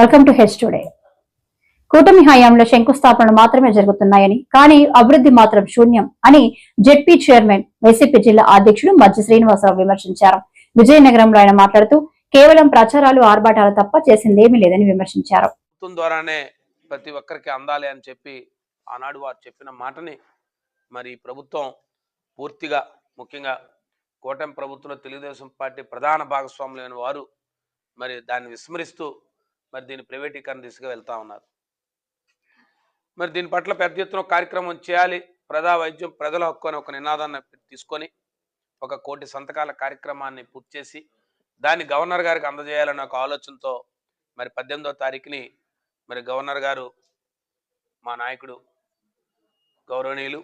Welcome to H today కూటమి హయాంలో శంకుస్థాపనలు మాత్రమే జరుగుతున్నాయని కానీ అభివృద్ధి మాత్రం శూన్యం అని జెడ్పీ చైర్మన్ వైసీపీ జిల్లా అధ్యక్షుడు మధ్య శ్రీనివాసరావు విమర్శించారు. విజయనగరంలో ఆయన మాట్లాడుతూ కేవలం ప్రచారాలు ఆర్భాటాలు తప్ప చేసిందేమీ లేదని విమర్శించారు. ద్వారానే ప్రతి ఒక్కరికి అందాలి అని చెప్పి ఆనాడు వారు చెప్పిన మాటని మరి ప్రభుత్వం పూర్తిగా ముఖ్యంగా కూటమి ప్రభుత్వంలో తెలుగుదేశం పార్టీ ప్రధాన భాగస్వాములైన వారు మరి దాన్ని విస్మరిస్తూ మరి దీని ప్రైవేటీకరణ దిశగా వెళ్తా ఉన్నారు. మరి దీని పట్ల పెద్ద ఎత్తున కార్యక్రమం చేయాలి. ప్రజా వైద్యం ప్రజల హక్కు అని ఒక నినాదాన్ని తీసుకొని ఒక కోటి సంతకాల కార్యక్రమాన్ని పూర్తి చేసి దాన్ని గవర్నర్ గారికి అందజేయాలనే ఒక ఆలోచనతో మరి పద్దెనిమిదో తారీఖుని మరి గవర్నర్ గారు మా నాయకుడు గౌరవనీయులు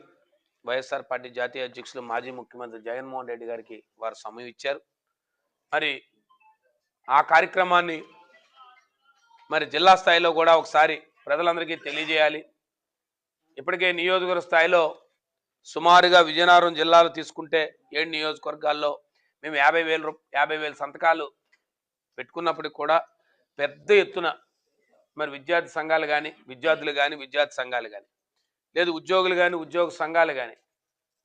వైఎస్ఆర్ పార్టీ జాతీయ అధ్యక్షులు మాజీ ముఖ్యమంత్రి జగన్మోహన్ రెడ్డి గారికి వారు సమయం ఇచ్చారు. మరి ఆ కార్యక్రమాన్ని మరి జిల్లా స్థాయిలో కూడా ఒకసారి ప్రజలందరికీ తెలియజేయాలి. ఇప్పటికే నియోజకవర్గ స్థాయిలో సుమారుగా విజయనగరం జిల్లాలో తీసుకుంటే ఏడు నియోజకవర్గాల్లో మేము యాభై వేల రూప యాభై వేల సంతకాలు పెట్టుకున్నప్పటికి కూడా పెద్ద ఎత్తున మరి విద్యార్థి సంఘాలు కానీ విద్యార్థులు కానీ విద్యార్థి సంఘాలు కానీ లేదు ఉద్యోగులు కానీ ఉద్యోగ సంఘాలు కానీ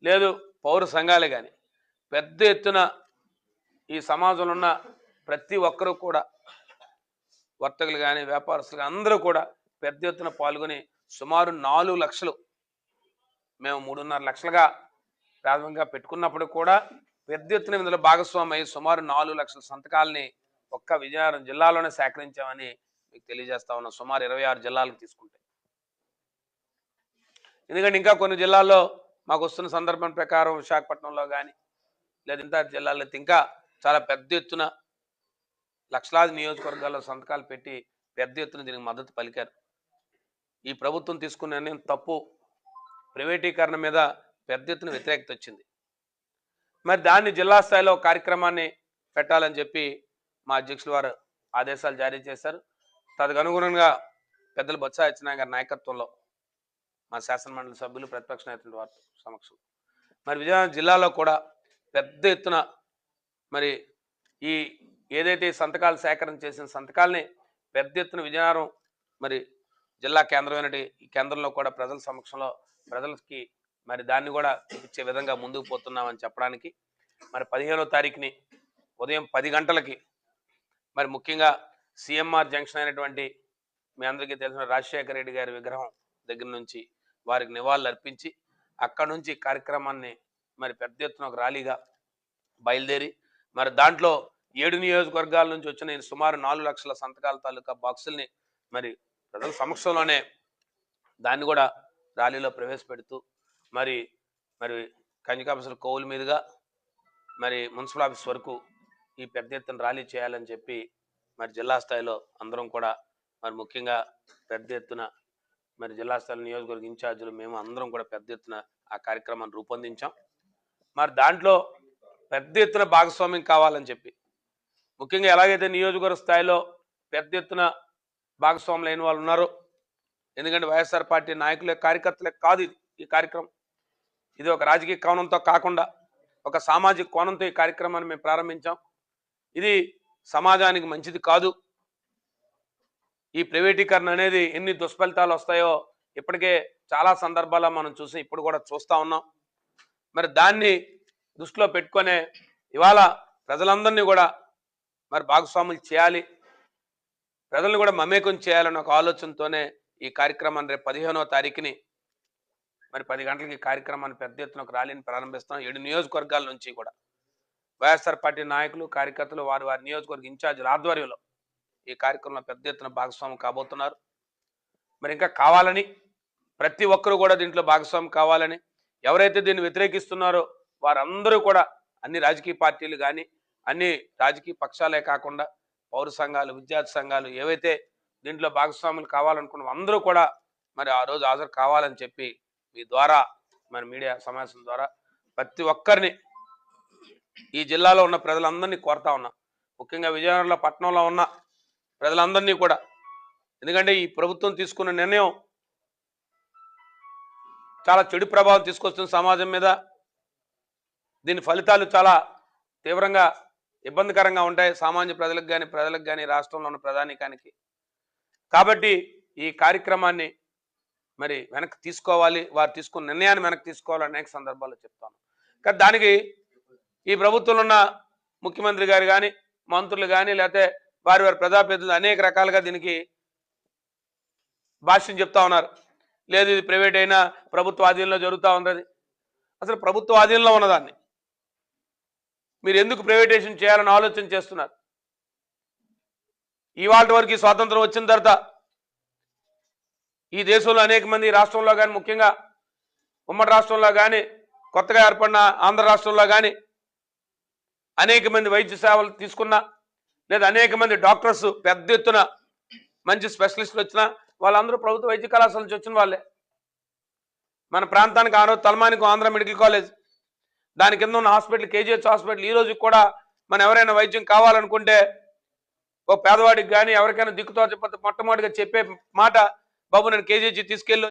లేదు పౌర సంఘాలు కానీ పెద్ద ఎత్తున ఈ సమాజంలో ఉన్న ప్రతి ఒక్కరూ కూడా వర్తకులు కానీ వ్యాపారస్తులు కానీ అందరూ కూడా పెద్ద ఎత్తున పాల్గొని సుమారు నాలుగు లక్షలు మేము మూడున్నర లక్షలుగా ప్రాథమికంగా పెట్టుకున్నప్పుడు కూడా పెద్ద ఎత్తున ఇందులో భాగస్వామి సుమారు నాలుగు లక్షల సంతకాలని ఒక్క విజయనగరం జిల్లాలోనే సేకరించామని మీకు తెలియజేస్తా ఉన్నాం. సుమారు ఇరవై ఆరు జిల్లాలకు తీసుకుంటే. ఎందుకంటే ఇంకా కొన్ని జిల్లాల్లో మాకు వస్తున్న సందర్భం ప్రకారం విశాఖపట్నంలో కానీ లేదా ఇంత జిల్లాల్లో ఇంకా చాలా పెద్ద ఎత్తున లక్షలాది నియోజకవర్గాల్లో సంతకాలు పెట్టి పెద్ద ఎత్తున దీనికి మద్దతు పలికారు. ఈ ప్రభుత్వం తీసుకున్న నిర్ణయం తప్పు. ప్రైవేటీకరణ మీద పెద్ద ఎత్తున వ్యతిరేకత వచ్చింది. మరి దాన్ని జిల్లా స్థాయిలో కార్యక్రమాన్ని పెట్టాలని చెప్పి మా అధ్యక్షులు వారు ఆదేశాలు జారీ చేశారు. తదనుగుణంగా పెద్దలు బొత్స సత్యనారాయణ గారి నాయకత్వంలో మా శాసనమండలి సభ్యులు ప్రతిపక్ష నేతల వారి సమక్షం మరి విజయనగరం జిల్లాలో కూడా పెద్ద ఎత్తున మరి ఈ ఏదైతే ఈ సంతకాలు సేకరణ చేసిన సంతకాలని పెద్ద ఎత్తున విజయనగరం మరి జిల్లా కేంద్రమైన ఈ కేంద్రంలో కూడా ప్రజల సమక్షంలో ప్రజలకి మరి దాన్ని కూడా ఇచ్చే విధంగా ముందుకు పోతున్నామని చెప్పడానికి మరి పదిహేనో తారీఖుని ఉదయం పది గంటలకి మరి ముఖ్యంగా సిఎంఆర్ జంక్షన్ అయినటువంటి మీ అందరికీ తెలిసిన రాజశేఖర రెడ్డి గారి విగ్రహం దగ్గర నుంచి వారికి నివాళులు అర్పించి అక్కడ నుంచి కార్యక్రమాన్ని మరి పెద్ద ఎత్తున ఒక ర్యాలీగా బయలుదేరి మరి దాంట్లో ఏడు నియోజకవర్గాల నుంచి వచ్చిన సుమారు నాలుగు లక్షల సంతకాల తాలూకా బాక్సుల్ని మరి ప్రజల సమక్షంలోనే దాన్ని కూడా ర్యాలీలో ప్రవేశపెడుతూ మరి మరి కన్యకాపసల కోవుల మీదుగా మరి మున్సిపల్ ఆఫీస్ వరకు ఈ పెద్ద ఎత్తున ర్యాలీ చేయాలని చెప్పి మరి జిల్లా స్థాయిలో అందరం కూడా మరి ముఖ్యంగా పెద్ద ఎత్తున మరి జిల్లా స్థాయి నియోజకవర్గ ఇన్ఛార్జీలు మేము అందరం కూడా పెద్ద ఎత్తున ఆ కార్యక్రమాన్ని రూపొందించాం. మరి దాంట్లో పెద్ద ఎత్తున భాగస్వామ్యం కావాలని చెప్పి ముఖ్యంగా ఎలాగైతే నియోజకవర్గ స్థాయిలో పెద్ద ఎత్తున భాగస్వాములు అయిన వాళ్ళు ఉన్నారో ఎందుకంటే వైఎస్ఆర్ పార్టీ నాయకులే కార్యకర్తలే కాదు ఈ కార్యక్రమం. ఇది ఒక రాజకీయ కోణంతో కాకుండా ఒక సామాజిక కోణంతో ఈ కార్యక్రమాన్ని మేము ప్రారంభించాం. ఇది సమాజానికి మంచిది కాదు. ఈ ప్రైవేటీకరణ అనేది ఎన్ని దుష్ఫలితాలు వస్తాయో ఇప్పటికే చాలా సందర్భాల్లో మనం చూసి ఇప్పుడు కూడా చూస్తూ ఉన్నాం. మరి దాన్ని దృష్టిలో పెట్టుకొనే ఇవాళ ప్రజలందరినీ కూడా మరి భాగస్వాములు చేయాలి. ప్రజలను కూడా మమేకం చేయాలన్న ఒక ఆలోచనతోనే ఈ కార్యక్రమాన్ని రేపు పదిహేనో తారీఖుని మరి పది గంటలకి ఈ కార్యక్రమాన్ని పెద్ద ఎత్తున ఒక ర్యాలీని ప్రారంభిస్తాం. ఏడు నియోజకవర్గాల నుంచి కూడా. వైఎస్ఆర్ పార్టీ నాయకులు కార్యకర్తలు వారి వారి నియోజకవర్గ ఇన్ఛార్జీల ఆధ్వర్యంలో ఈ కార్యక్రమంలో పెద్ద ఎత్తున భాగస్వామి కాబోతున్నారు. మరి ఇంకా కావాలని ప్రతి ఒక్కరూ కూడా దీంట్లో భాగస్వామి కావాలని ఎవరైతే దీన్ని వ్యతిరేకిస్తున్నారో వారందరూ కూడా అన్ని రాజకీయ పార్టీలు కానీ అన్ని రాజకీయ పక్షాలే కాకుండా పౌర సంఘాలు విద్యార్థి సంఘాలు ఏవైతే దీంట్లో భాగస్వాములు కావాలనుకున్న అందరూ కూడా మరి ఆ రోజు హాజరు కావాలని చెప్పి మీ ద్వారా మరి మీడియా సమావేశం ద్వారా ప్రతి ఒక్కరిని ఈ జిల్లాలో ఉన్న ప్రజలందరినీ కోరుతా ఉన్నా. ముఖ్యంగా విజయనగరంలో పట్టణంలో ఉన్న ప్రజలందరినీ కూడా. ఎందుకంటే ఈ ప్రభుత్వం తీసుకున్న నిర్ణయం చాలా చెడు ప్రభావం తీసుకొస్తుంది సమాజం మీద. దీని ఫలితాలు చాలా తీవ్రంగా ఇబ్బందికరంగా ఉంటాయి. సామాన్య ప్రజలకు కానీ ప్రజలకు కానీ రాష్ట్రంలో ఉన్న ప్రధానికానికి. కాబట్టి ఈ కార్యక్రమాన్ని మరి వెనక్కి తీసుకోవాలి. వారు తీసుకున్న నిర్ణయాన్ని వెనక్కి తీసుకోవాలని అనేక సందర్భాల్లో చెప్తాను. కానీ దానికి ఈ ప్రభుత్వంలో ఉన్న ముఖ్యమంత్రి గారు కానీ మంత్రులు కానీ లేకపోతే వారి వారి ప్రజాప్రతినిధులు అనేక రకాలుగా దీనికి భాష్యం చెప్తా ఉన్నారు. లేదు ఇది ప్రైవేట్ అయినా ప్రభుత్వ ఆధీనంలో జరుగుతూ ఉన్నది. అసలు ప్రభుత్వ ఆధీనంలో ఉన్నదాన్ని మీరు ఎందుకు ప్రైవేటైజేషన్ చేయాలని ఆలోచన చేస్తున్నారు? ఇవాళ వరకు స్వాతంత్రం వచ్చిన తర్వాత ఈ దేశంలో అనేక మంది రాష్ట్రంలో కానీ ముఖ్యంగా ఉమ్మడి రాష్ట్రంలో కానీ కొత్తగా ఏర్పడిన ఆంధ్ర రాష్ట్రంలో కానీ అనేక మంది వైద్య సేవలు తీసుకున్నా లేదా అనేక మంది డాక్టర్స్ పెద్ద ఎత్తున మంచి స్పెషలిస్టులు వచ్చినా వాళ్ళందరూ ప్రభుత్వ వైద్య కళాశాల నుంచి వచ్చిన వాళ్ళే. మన ప్రాంతానికి ఆరో తలమానికి ఆంధ్ర మెడికల్ కాలేజ్. దాని కింద ఉన్న హాస్పిటల్ కేజీహెచ్ హాస్పిటల్ ఈ రోజు కూడా మనం ఎవరైనా వైద్యం కావాలనుకుంటే ఓ పేదవాడికి కానీ ఎవరికైనా దిక్కుతో చెప్ప మొట్టమొదటిగా చెప్పే మాట బాబు నేను కేజీహెచ్ తీసుకెళ్ళు.